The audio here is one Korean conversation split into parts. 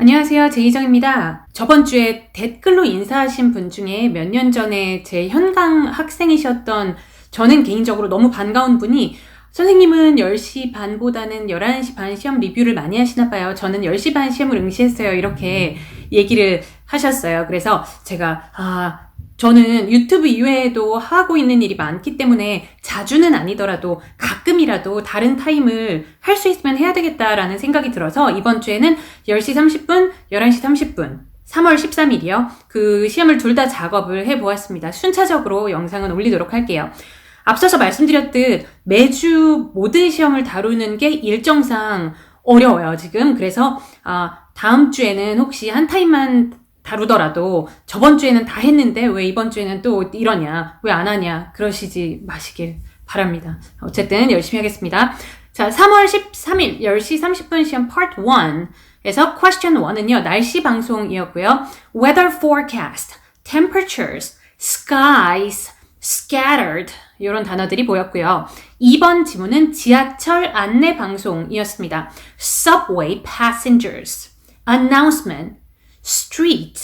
안녕하세요. 제이정입니다. 저번 주에 댓글로 인사하신 분 중에 몇 년 전에 제 현강 학생이셨던 저는 개인적으로 너무 반가운 분이 선생님은 10시 반보다는 11시 반 시험 리뷰를 많이 하시나 봐요. 저는 10시 반 시험을 응시했어요. 이렇게 얘기를 하셨어요. 그래서 제가, 아, 저는 유튜브 이외에도 하고 있는 일이 많기 때문에 자주는 아니더라도 가끔이라도 다른 타임을 할 수 있으면 해야 되겠다라는 생각이 들어서 이번 주에는 10시 30분, 11시 30분, 3월 13일이요. 그 시험을 둘 다 작업을 해 보았습니다. 순차적으로 영상은 올리도록 할게요. 앞서서 말씀드렸듯 매주 모든 시험을 다루는 게 일정상 어려워요, 지금. 그래서, 아, 다음 주에는 혹시 한 타임만 다루더라도 저번 주에는 다 했는데 왜 이번 주에는 또 이러냐, 왜 안 하냐, 그러시지 마시길 바랍니다. 어쨌든 열심히 하겠습니다. 자, 3월 13일 10시 30분 시험 part 1에서 question 1은요, 날씨 방송이었고요. weather forecast, temperatures, skies, scattered, 이런 단어들이 보였고요. 2번 지문은 지하철 안내 방송이었습니다. subway passengers, announcement, street,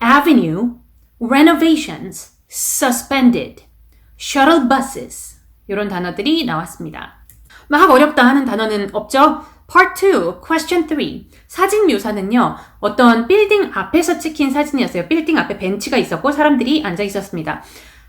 avenue, renovations, suspended, shuttle buses 이런 단어들이 나왔습니다. 막 어렵다 하는 단어는 없죠? Part 2, question 3. 사진 묘사는요, 어떤 빌딩 앞에서 찍힌 사진이었어요. 빌딩 앞에 벤치가 있었고 사람들이 앉아 있었습니다.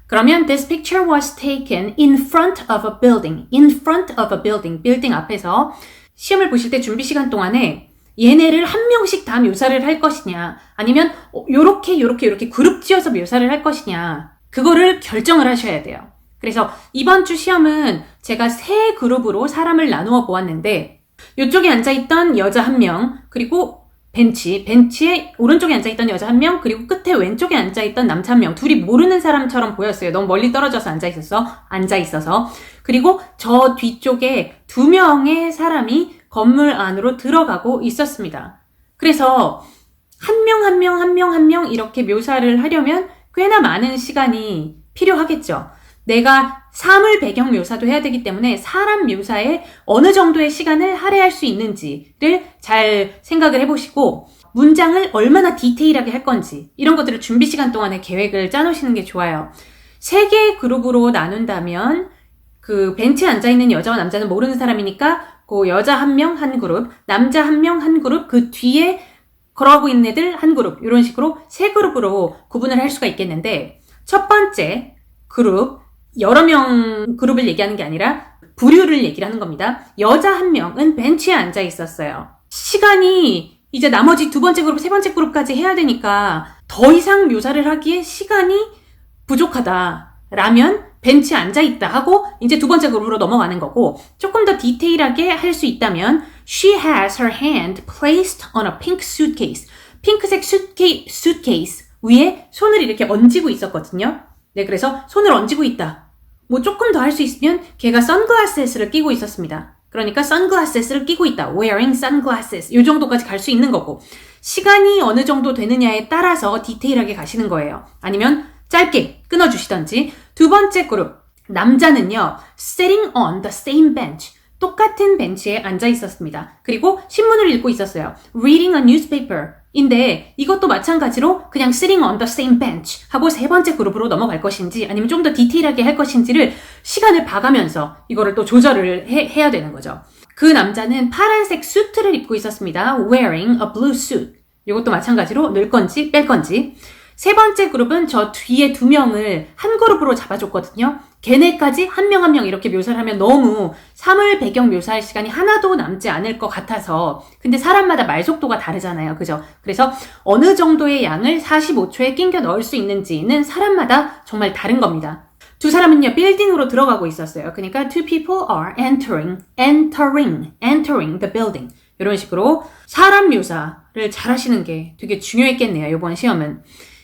그러면 this picture was taken in front of a building. in front of a building. 빌딩 앞에서 시험을 보실 때 준비 시간 동안에 얘네를 한 명씩 다 묘사를 할 것이냐, 아니면 어, 요렇게 요렇게 요렇게 그룹 지어서 묘사를 할 것이냐, 그거를 결정을 하셔야 돼요. 그래서 이번 주 시험은 제가 세 그룹으로 사람을 나누어 보았는데, 이쪽에 앉아있던 여자 한 명, 그리고 벤치, 벤치에 오른쪽에 앉아있던 여자 한 명, 그리고 끝에 왼쪽에 앉아있던 남자 한 명, 둘이 모르는 사람처럼 보였어요. 너무 멀리 떨어져서 앉아있어서, 앉아있어서. 그리고 저 뒤쪽에 두 명의 사람이 건물 안으로 들어가고 있었습니다. 그래서 한 명, 한 명, 한 명, 한 명 이렇게 묘사를 하려면 꽤나 많은 시간이 필요하겠죠. 내가 사물 배경 묘사도 해야 되기 때문에 사람 묘사에 어느 정도의 시간을 할애할 수 있는지를 잘 생각을 해보시고 문장을 얼마나 디테일하게 할 건지 이런 것들을 준비 시간 동안에 계획을 짜놓으시는 게 좋아요. 세 개의 그룹으로 나눈다면 그 벤치에 앉아있는 여자와 남자는 모르는 사람이니까 그 여자 한 명 한 그룹, 남자 한 명 한 그룹, 그 뒤에 걸어가고 있는 애들 한 그룹, 이런 식으로 세 그룹으로 구분을 할 수가 있겠는데, 첫 번째 그룹, 여러 명 그룹을 얘기하는 게 아니라 부류를 얘기를 하는 겁니다. 여자 한 명은 벤치에 앉아 있었어요. 시간이 이제 나머지 두 번째 그룹, 세 번째 그룹까지 해야 되니까 더 이상 묘사를 하기에 시간이 부족하다. 라면 벤치에 앉아 있다 하고 이제 두 번째 그룹으로 넘어가는 거고 조금 더 디테일하게 할 수 있다면 She has her hand placed on a pink suitcase. 핑크색 수트케, 수트케이스 위에 손을 이렇게 얹고 있었거든요. 네, 그래서 손을 얹고 있다. 뭐 조금 더 할 수 있으면 걔가 선글라스를 끼고 있었습니다. 그러니까 선글라스를 끼고 있다. wearing sunglasses. 이 정도까지 갈 수 있는 거고. 시간이 어느 정도 되느냐에 따라서 디테일하게 가시는 거예요. 아니면 짧게 끊어주시던지. 두 번째 그룹. 남자는요, sitting on the same bench. 똑같은 벤치에 앉아 있었습니다. 그리고 신문을 읽고 있었어요. reading a newspaper. 인데 이것도 마찬가지로 그냥 sitting on the same bench 하고 세 번째 그룹으로 넘어갈 것인지 아니면 좀 더 디테일하게 할 것인지를 시간을 봐가면서 이거를 또 조절을 해, 해야 되는 거죠. 그 남자는 파란색 수트를 입고 있었습니다. wearing a blue suit. 이것도 마찬가지로 넣을 건지 뺄 건지. 세 번째 그룹은 저 뒤에 두 명을 한 그룹으로 잡아줬거든요. 걔네까지 한명 한 명 이렇게 묘사를 하면 너무 사물 배경 묘사할 시간이 하나도 남지 않을 것 같아서 근데 사람마다 말 속도가 다르잖아요. 그죠? 그래서 어느 정도의 양을 45초에 낑겨 넣을 수 있는지는 사람마다 정말 다른 겁니다. 두 사람은요, 빌딩으로 들어가고 있었어요. 그러니까 two people are entering, entering, entering the building. 이런 식으로 사람 묘사를 잘 하시는 게 되게 중요했겠네요. 이번 시험은.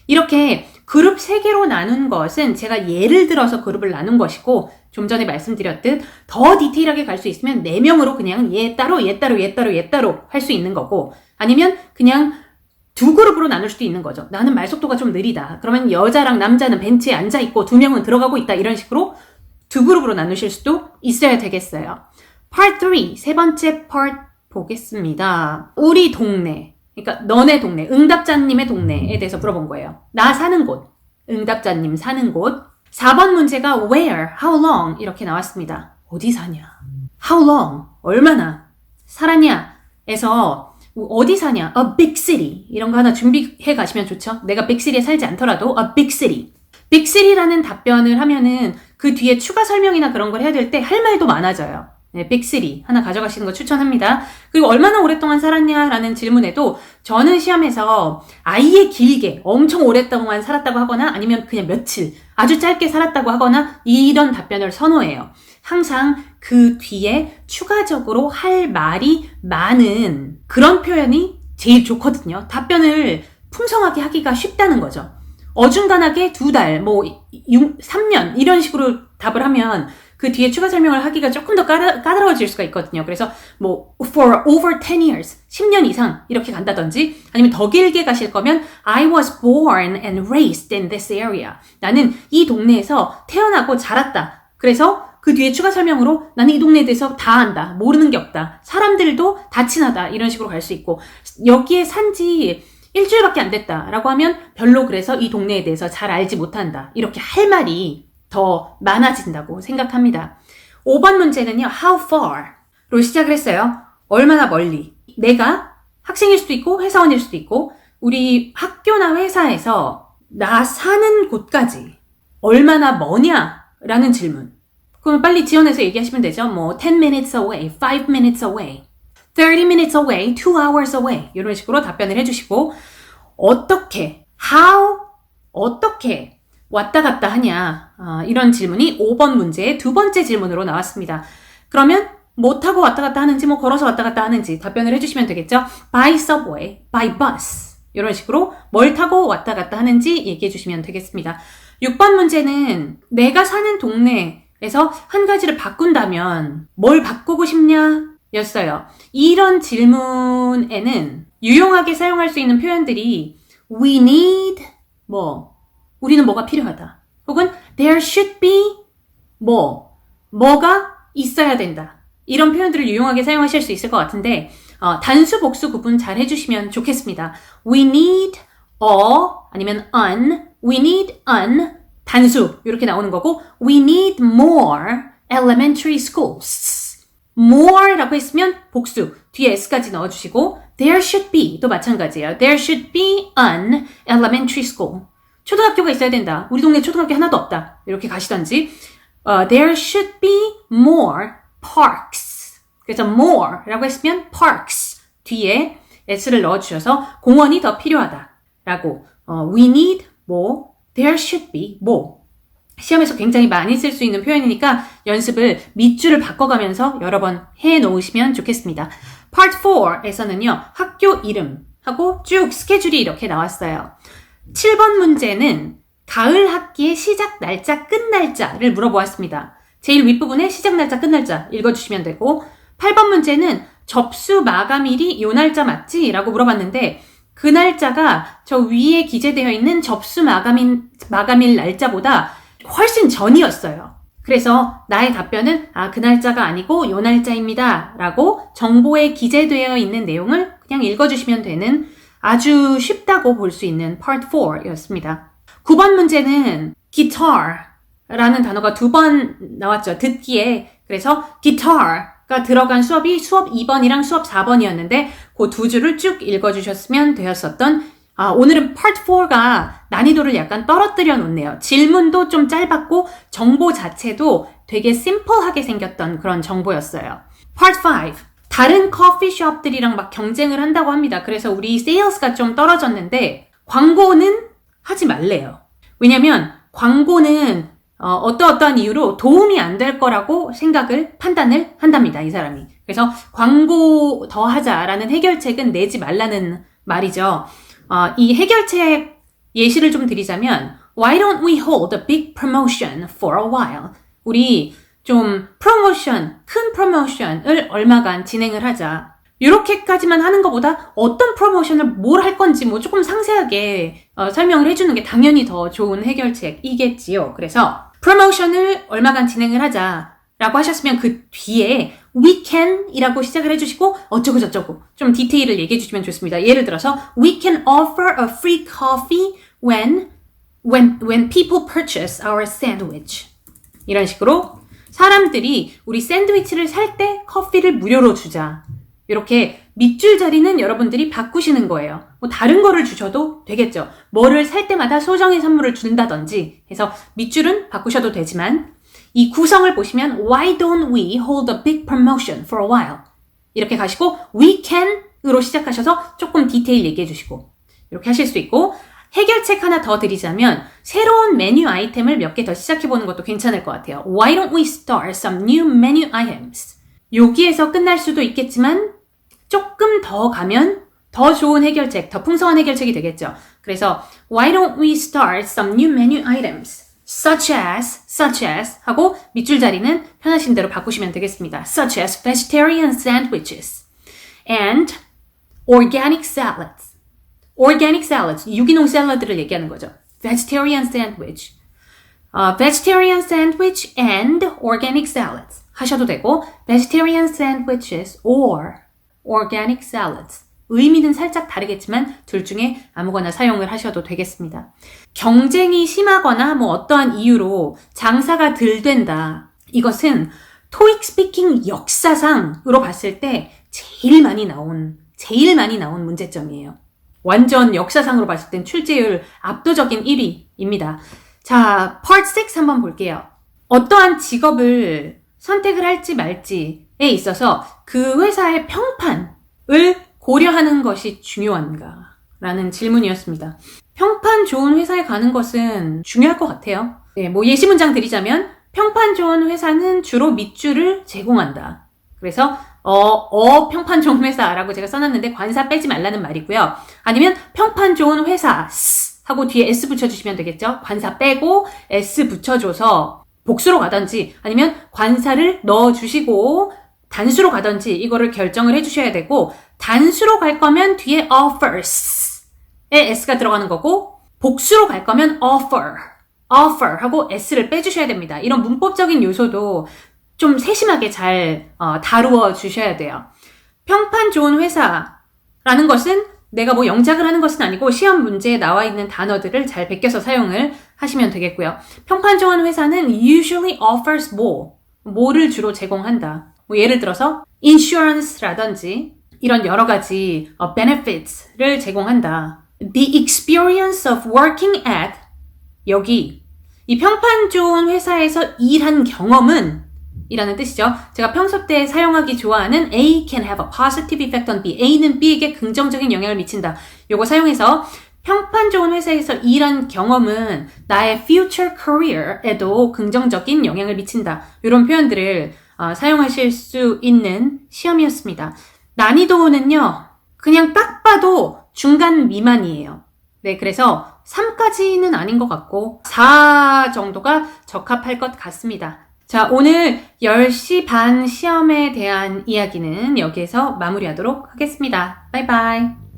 이렇게 그룹 3개로 나눈 것은 제가 예를 들어서 그룹을 나눈 것이고 좀 전에 말씀드렸듯 더 디테일하게 갈 수 있으면 4명으로 그냥 얘 따로 얘 따로 얘 따로 얘 따로 할 수 있는 거고 아니면 그냥 두 그룹으로 나눌 수도 있는 거죠. 나는 말 속도가 좀 느리다. 그러면 여자랑 남자는 벤치에 앉아 있고 두 명은 들어가고 있다. 이런 식으로 두 그룹으로 나누실 수도 있어야 되겠어요. Part 3, 세 번째 part 보겠습니다. 우리 동네. 그러니까 너네 동네, 응답자님의 동네에 대해서 물어본 거예요. 나 사는 곳, 응답자님 사는 곳. 4번 문제가 where, how long 이렇게 나왔습니다. 어디 사냐? how long, 얼마나 살았냐? 에서 어디 사냐? a big city 이런 거 하나 준비해 가시면 좋죠. 내가 big city에 살지 않더라도 a big city. big city라는 답변을 하면은 그 뒤에 추가 설명이나 그런 걸 해야 될 때 할 말도 많아져요. 네, 빅3 하나 가져가시는 거 추천합니다. 그리고 얼마나 오랫동안 살았냐라는 질문에도 저는 시험에서 아예 길게 엄청 오랫동안 살았다고 하거나 아니면 그냥 며칠 아주 짧게 살았다고 하거나 이런 답변을 선호해요. 항상 그 뒤에 추가적으로 할 말이 많은 그런 표현이 제일 좋거든요. 답변을 풍성하게 하기가 쉽다는 거죠. 어중간하게 두 달, 뭐, 6, 3년, 이런 식으로 답을 하면 그 뒤에 추가 설명을 하기가 조금 더 까다, 까다로워질 수가 있거든요. 그래서 뭐, for over 10 years, 10년 이상 이렇게 간다든지 아니면 더 길게 가실 거면 I was born and raised in this area. 나는 이 동네에서 태어나고 자랐다. 그래서 그 뒤에 추가 설명으로 나는 이 동네에 대해서 다 안다. 모르는 게 없다. 사람들도 다 친하다. 이런 식으로 갈 수 있고 여기에 산지 일주일밖에 안 됐다라고 하면 별로 그래서 이 동네에 대해서 잘 알지 못한다. 이렇게 할 말이 더 많아진다고 생각합니다. 5번 문제는요, how far로 시작을 했어요. 얼마나 멀리. 내가 학생일 수도 있고 회사원일 수도 있고 우리 학교나 회사에서 나 사는 곳까지 얼마나 머냐라는 질문. 그럼 빨리 지원해서 얘기하시면 되죠. 뭐 10 minutes away, 5 minutes away. 30 minutes away, 2 hours away 이런 식으로 답변을 해주시고 어떻게, how, 어떻게 왔다 갔다 하냐 어, 이런 질문이 5번 문제의 두 번째 질문으로 나왔습니다. 그러면 뭐 타고 왔다 갔다 하는지 뭐 걸어서 왔다 갔다 하는지 답변을 해주시면 되겠죠. by subway, by bus 이런 식으로 뭘 타고 왔다 갔다 하는지 얘기해 주시면 되겠습니다. 6번 문제는 내가 사는 동네에서 한 가지를 바꾼다면 뭘 바꾸고 싶냐 였어요. 이런 질문에는 유용하게 사용할 수 있는 표현들이 we need 뭐 우리는 뭐가 필요하다. 혹은 there should be 뭐 뭐가 있어야 된다. 이런 표현들을 유용하게 사용하실 수 있을 것 같은데 어, 단수 복수 구분 잘 해주시면 좋겠습니다. We need a 아니면 an, we need an 단수 이렇게 나오는 거고 we need more elementary schools. more라고 했으면 복수 뒤에 s까지 넣어주시고 there should be 또 마찬가지예요. There should be an elementary school. 초등학교가 있어야 된다. 우리 동네 초등학교 하나도 없다. 이렇게 가시던지 uh, there should be more parks. 그래서 more라고 했으면 parks 뒤에 s를 넣어주셔서 공원이 더 필요하다라고 uh, we need more, there should be more. 시험에서 굉장히 많이 쓸 수 있는 표현이니까 연습을 밑줄을 바꿔가면서 여러 번 해 놓으시면 좋겠습니다. Part 4에서는요, 학교 이름하고 쭉 스케줄이 이렇게 나왔어요. 7번 문제는 가을 학기의 시작 날짜, 끝 날짜를 물어보았습니다. 제일 윗부분에 시작 날짜, 끝 날짜 읽어주시면 되고, 8번 문제는 접수 마감일이 요 날짜 맞지? 라고 물어봤는데, 그 날짜가 저 위에 기재되어 있는 접수 마감일, 마감일 날짜보다 훨씬 전이었어요. 그래서 나의 답변은 아, 그 날짜가 아니고 요 날짜입니다. 라고 정보에 기재되어 있는 내용을 그냥 읽어주시면 되는 아주 쉽다고 볼 수 있는 Part 4였습니다. 9번 문제는 guitar 라는 단어가 두 번 나왔죠. 듣기에. 그래서 guitar가 들어간 수업이 수업 2번이랑 수업 4번이었는데 그 두 줄을 쭉 읽어주셨으면 되었었던 아, 오늘은 Part 4가 난이도를 약간 떨어뜨려 놓네요. 질문도 좀 짧았고 정보 자체도 되게 심플하게 생겼던 그런 정보였어요. Part 5. 다른 커피숍들이랑 막 경쟁을 한다고 합니다. 그래서 우리 세일스가 좀 떨어졌는데 광고는 하지 말래요. 왜냐면 광고는 어, 어떠어떠한 이유로 도움이 안 될 거라고 생각을 판단을 한답니다. 이 사람이. 그래서 광고 더 하자라는 해결책은 내지 말라는 말이죠. 어, 이 해결책 예시를 좀 드리자면 Why don't we hold a big promotion for a while? 우리 좀 프로모션, 큰 프로모션을 얼마간 진행을 하자. 이렇게까지만 하는 것보다 어떤 프로모션을 뭘 할 건지 뭐 조금 상세하게 어, 설명을 해주는 게 당연히 더 좋은 해결책이겠지요. 그래서 프로모션을 얼마간 진행을 하자. 라고 하셨으면 그 뒤에 we can 이라고 시작을 해주시고 어쩌고 저쩌고 좀 디테일을 얘기해 주시면 좋습니다. 예를 들어서 we can offer a free coffee when when when people purchase our sandwich 이런 식으로 사람들이 우리 샌드위치를 살 때 커피를 무료로 주자. 이렇게 밑줄 자리는 여러분들이 바꾸시는 거예요. 뭐 다른 거를 주셔도 되겠죠. 뭐를 살 때마다 소정의 선물을 준다든지 해서 밑줄은 바꾸셔도 되지만 이 구성을 보시면 Why don't we hold a big promotion for a while? 이렇게 가시고 We can으로 시작하셔서 조금 디테일 얘기해 주시고 이렇게 하실 수 있고 해결책 하나 더 드리자면 새로운 메뉴 아이템을 몇 개 더 시작해 보는 것도 괜찮을 것 같아요. Why don't we start some new menu items? 여기에서 끝날 수도 있겠지만 조금 더 가면 더 좋은 해결책, 더 풍성한 해결책이 되겠죠. 그래서 Why don't we start some new menu items? such as, such as 하고 밑줄 자리는 편하신 대로 바꾸시면 되겠습니다. such as vegetarian sandwiches and organic salads. Organic salads, 유기농 샐러드를 얘기하는 거죠. vegetarian sandwich. 어, vegetarian sandwich and organic salads 하셔도 되고 vegetarian sandwiches or organic salads 의미는 살짝 다르겠지만 둘 중에 아무거나 사용을 하셔도 되겠습니다. 경쟁이 심하거나 뭐 어떠한 이유로 장사가 덜 된다. 이것은 토익 스피킹 역사상으로 봤을 때 제일 많이 나온 제일 많이 나온 문제점이에요. 완전 역사상으로 봤을 땐 출제율 압도적인 1위입니다. 자, part 6 한번 볼게요. 어떠한 직업을 선택을 할지 말지에 있어서 그 회사의 평판을 고려하는 것이 중요한가? 라는 질문이었습니다. 평판 좋은 회사에 가는 것은 중요할 것 같아요. 네, 뭐 예시 문장 드리자면 평판 좋은 회사는 주로 밑줄을 제공한다. 그래서 어, 어 평판 좋은 회사라고 제가 써놨는데 관사 빼지 말라는 말이고요. 아니면 평판 좋은 회사 하고 뒤에 s 붙여주시면 되겠죠. 관사 빼고 s 붙여줘서 복수로 가든지 아니면 관사를 넣어주시고 단수로 가든지 이거를 결정을 해주셔야 되고 단수로 갈 거면 뒤에 offers에 s가 들어가는 거고 복수로 갈 거면 offer, offer 하고 s를 빼주셔야 됩니다. 이런 문법적인 요소도 좀 세심하게 잘 어, 다루어 주셔야 돼요. 평판 좋은 회사라는 것은 내가 뭐 영작을 하는 것은 아니고 시험 문제에 나와 있는 단어들을 잘 베껴서 사용을 하시면 되겠고요. 평판 좋은 회사는 usually offers more, 뭐를 주로 제공한다. 뭐 예를 들어서 insurance라든지 이런 여러 가지 어, benefits를 제공한다. The experience of working at 여기 이 평판 좋은 회사에서 일한 경험은 이라는 뜻이죠. 제가 평소 때 사용하기 좋아하는 A can have a positive effect on B. A는 B에게 긍정적인 영향을 미친다. 요거 사용해서 평판 좋은 회사에서 일한 경험은 나의 future career에도 긍정적인 영향을 미친다. 이런 표현들을 어, 사용하실 수 있는 시험이었습니다. 난이도는요, 그냥 딱 봐도 중간 미만이에요. 네, 그래서 3까지는 아닌 것 같고, 4 정도가 적합할 것 같습니다. 자, 오늘 10시 반 시험에 대한 이야기는 여기에서 마무리하도록 하겠습니다. 바이바이.